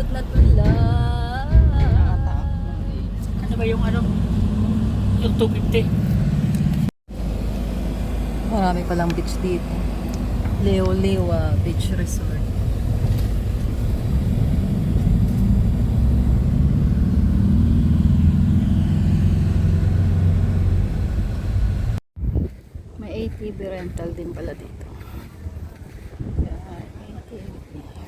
ikot na tula. Ano ba yung ano? Yung 250. Marami palang beach dito. Leo Lewa Beach Resort. May ATV rental din pala dito. Yan, ATV.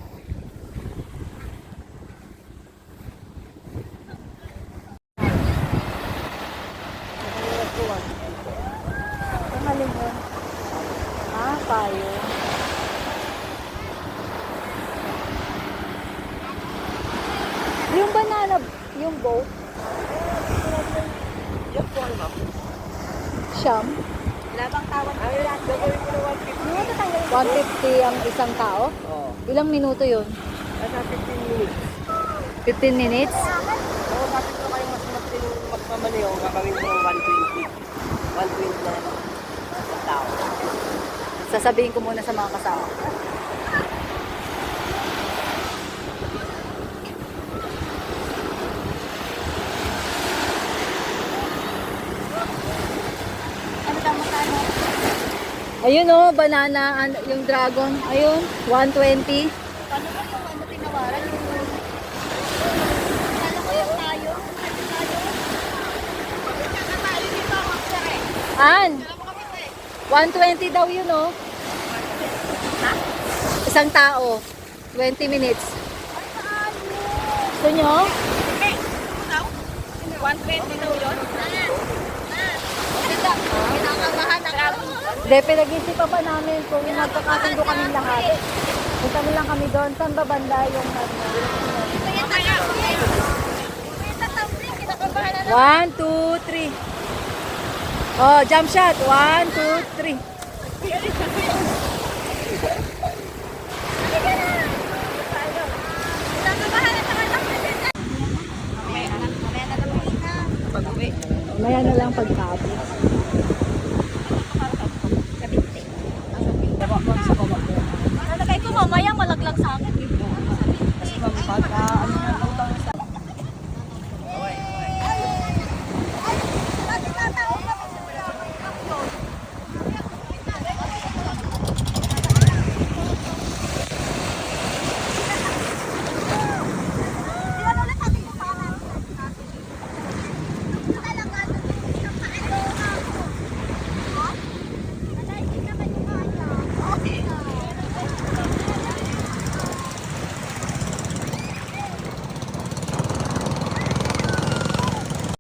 Ang alin yun? Payo. Yung banana, yung boat, Yung po ano? siyam, Labang tawad. Ay, gagawin ko na 150 ang isang tao. 150. Oo. Ilang minuto yun? Nasa 15 minutes. 15 minutes? Oo, bakit ko kayo mas mas magmamaliw? Gagawin ko 120. 120 na lang. Sasabihin ko muna sa mga kasama. Ayun oh, banana, ano, yung dragon. Ayun, 120. Paano ba yung ano tinawaran? Yung... Paano ko yung tayo? Ano tayo? Saka tayo dito sir eh. An, Alam mo kami, eh. 120 daw yun oh. Isang tao, 20 minutes. Gusto nyo? Eh, ikaw? 120 daw yun? Ganda. Kinakabahan ako. Hindi, pinag-isipan pa namin kung magkakasundo kami lahat. Punta na lang kami doon. Saan ba banda yung. One, two, three. Oh, jump shot. One, two, three. Kinakabahan na naman ako. Mamaya na lang. Mamaya na lang. Pag-uwi. Maya na lang pagtapos. Ano kayo ko mamaya malaglag sa akin. Kasi ma'am, pagka